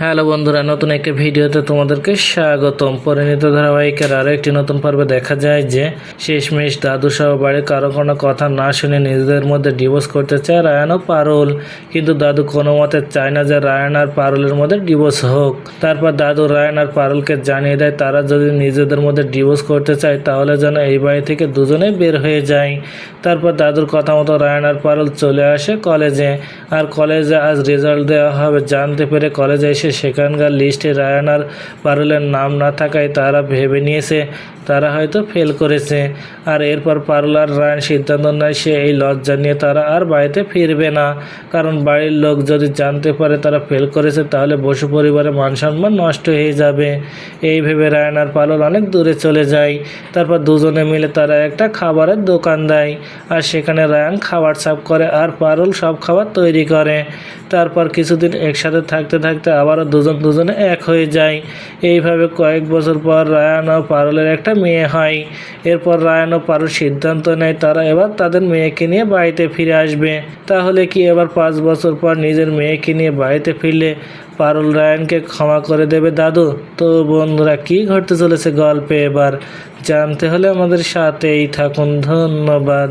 Hello বন্ধুরা, নতুন একটি ভিডিওতে তোমাদেরকে স্বাগতম। পরিণত ধারাবাহিকের আরও একটি নতুন পর্বে দেখা যায় যে, শেষমেশ দাদু সহ বাড়ির কারও কোনো কথা না শুনে নিজেদের মধ্যে ডিভোর্স করতে চায় রায়ান ও পারুল। কিন্তু দাদু কোনো মতে চায় না যে রায়ান আর পারুলের মধ্যে ডিভোর্স হোক। তারপর দাদু রায়ান আর পারুলকে জানিয়ে দেয়, তারা যদি নিজেদের মধ্যে ডিভোর্স করতে চায়, তাহলে যেন এই বাড়ি থেকে দুজনেই বের হয়ে যায়। তারপর দাদুর কথা মতো রায়ান আর পারুল চলে আসে কলেজে। আর কলেজে আজ রেজাল্ট দেওয়া হবে জানতে পেরে কলেজে এসে সেখানকার লিস্টে রায়ান আর পারুলের নাম না থাকায় তারা ভেবে নিয়েছে, তারা হয়তো ফেল করেছে। আর এরপর পারুল আর রায়ান সিদ্ধান্ত নেয় সে এই লজ্জা নিয়ে তারা আর বাড়িতে ফিরবে না। কারণ বাড়ির লোক যদি জানতে পারে তারা ফেল করেছে, তাহলে বসু পরিবারের মান সম্মান নষ্ট হয়ে যাবে। এই ভেবে রায়ান আর পারুল অনেক দূরে চলে যায়। তারপর দুজনে মিলে তারা একটা খাবারের দোকান দেয়। আর সেখানে রায়ান খাবার সাফ করে আর পারুল সব খাবার তৈরি করে। তারপর কিছুদিন একসাথে থাকতে থাকতে আবারও দুজন দুজনে এক হয়ে যায়। এইভাবে কয়েক বছর পর রায়ান ও পারুলের একটা মেয়ে হয়। এরপর রায়ান ও পারুল সিদ্ধান্ত নেয় তারা এবার তাদের মেয়েকে নিয়ে বাড়িতে ফিরে আসবে। তাহলে কি এবার পাঁচ বছর পর নিজের মেয়েকে নিয়ে বাড়িতে ফিরলে পারুল রায়ানকে ক্ষমা করে দেবে দাদু? তো বন্ধুরা, কি ঘটতে চলেছে গল্পে এবার? জানতে হলে আমাদের সাথেই থাকুন। ধন্যবাদ।